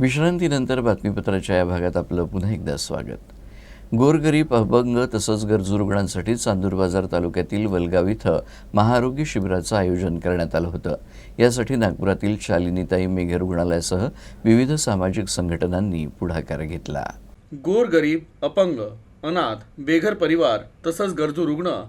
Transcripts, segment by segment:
विश्रांतीनंतर बातमीपत्राच्या या भागात आपलं पुन्हा एकदा स्वागत. गोरगरीब अपंग तसंच गरजू रुग्णांसाठी चांदूर बाजार तालुक्यातील वलगाव इथं महाआरोग्य शिबिराचं आयोजन करण्यात आलं होतं. यासाठी नागपुरातील शालिनीताई मेघे रुग्णालयासह विविध सामाजिक संघटनांनी पुढाकार घेतला. गोरगरीब अपंग अनाथ बेघर परिवार तसंच गरजू रुग्ण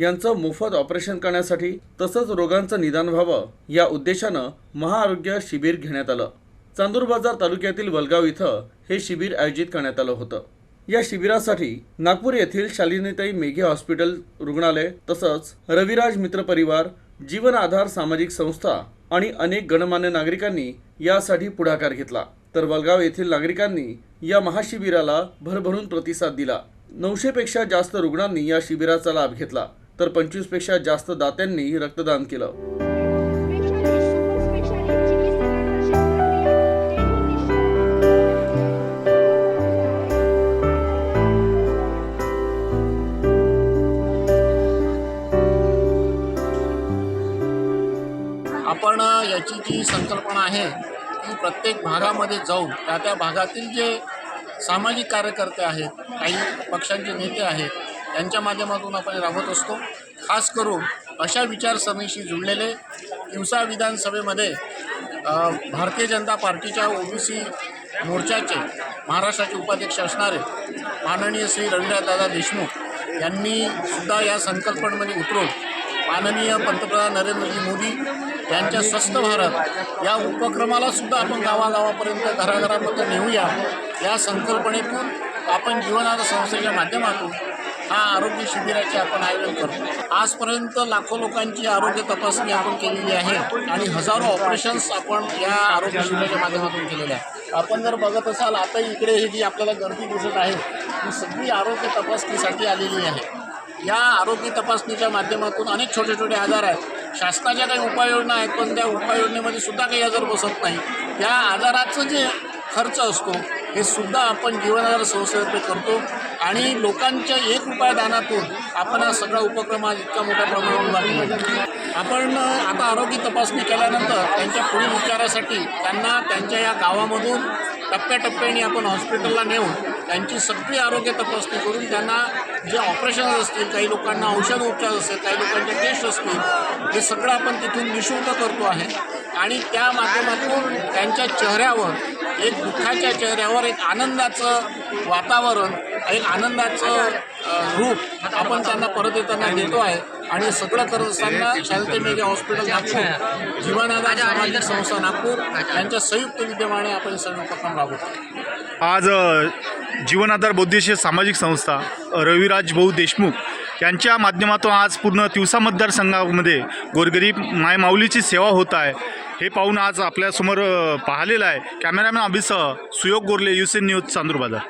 यांचं मोफत ऑपरेशन करण्यासाठी तसंच रोगांचं निदान व्हावं या उद्देशानं महाआरोग्य शिबिर घेण्यात आलं. चांदूर बाजार तालुक्यातील वलगाव इथं हे शिबिर आयोजित करण्यात आलं होतं. या शिबिरासाठी नागपूर येथील शालिनीताई मेघे हॉस्पिटल रुग्णालय तसंच रविराज मित्र परिवार जीवन आधार सामाजिक संस्था आणि अनेक गणमान्य नागरिकांनी यासाठी पुढाकार घेतला. तर वलगाव येथील नागरिकांनी या महाशिबिराला भरभरून प्रतिसाद दिला. नऊशेपेक्षा जास्त रुग्णांनी या शिबिराचा लाभ घेतला. तर पंचवीसपेक्षा जास्त दात्यांनी रक्तदान केलं. आपण याची जी संकल्पना आहे ती प्रत्येक भागामध्ये जाऊन त्या त्या भागातील जे सामाजिक कार्यकर्ते आहेत काही पक्षांचे नेते आहेत त्यांच्या माध्यमातून आपण राबवत असतो. खास करून अशा विचारसरणीशी जुळलेले दिवसा विधानसभेमध्ये भारतीय जनता पार्टीच्या ओबीसी मोर्चाचे महाराष्ट्राचे उपाध्यक्ष असणारे माननीय श्री रवींद्रदादा देशमुख यांनी सुद्धा या संकल्पनेमध्ये उतरून माननीय पंतप्रधान नरेंद्रजी मोदी यांच्या स्वस्त भारत या उपक्रमाला सुद्धा आपण गावागावापर्यंत घराघरापर्यंत नेऊया. या संकल्पनेतून आपण जीवनाधार संस्थेच्या माध्यमातून हा आरोग्य शिबिराचे आपण आयोजन करतो आजपर्यंत लाखो लोकांची आरोग्य तपासणी आपण केलेली आहे आणि हजारो ऑपरेशन्स आपण या आरोग्य शिबिराच्या माध्यमातून केलेले आहे आपण जर बघत असाल आता इकडे ही जी आपल्याला गर्दी दिसत आहे ही सगळी आरोग्य तपासणीसाठी आलेली आहे. या आरोग्य तपासणीच्या माध्यमातून अनेक छोटे छोटे आजार आहेत. शासनाच्या काही उपाययोजना आहेत पण त्या उपाययोजनेमध्ये सुद्धा काही आजार बसत नाही. त्या आजाराचं जे खर्च असतो हे सुद्धा आपण जीवनाधार संस्थेतर्फे करतो आणि लोकांच्या एक रुपया दानातून आपण हा सगळा उपक्रम आज इतका मोठ्या प्रमाणावर उभारलेला आपण आता आरोग्य तपासणी केल्यानंतर त्यांच्या पुढील उपचारासाठी त्यांना त्यांच्या या गावामधून टप्प्याटप्प्याने आपण हॉस्पिटलला नेऊन त्यांची सगळी आरोग्य तपासणी करून त्यांना जे ऑपरेशन्स असतील काही लोकांना औषध उपचार असतील काही लोकांचे टेस्ट असतील हे सगळं आपण तिथून निशुल्क करतो आहे. आणि त्या माध्यमातून त्यांच्या चेहऱ्यावर एक दुःखाच्या चेहऱ्यावर एक आनंदाचं वातावरण एक आनंदाचं रूप आपण त्यांना परत येताना देतो आहे. आणि सगळं करत असताना शालते मेघे हॉस्पिटल नागपूर जीवनादा सामाजिक संस्था नागपूर यांच्या संयुक्त विद्यमाने आपण हे सगळं उपक्रम राबवतो. आज जीवनाधार बौद्धिशीय सामाजिक संस्था रविराज भाऊ देशमुख यांच्या माध्यमातून आज पूर्ण तिवसा मतदारसंघामध्ये गोरगरीब मायमाऊलीची सेवा होत आहे. हे पाहून आज आपल्यासमोर पाहिलेलं आहे. कॅमेरामॅन अभिसह सुयोग गोरले युसेन न्यूज चांदूरबाजार.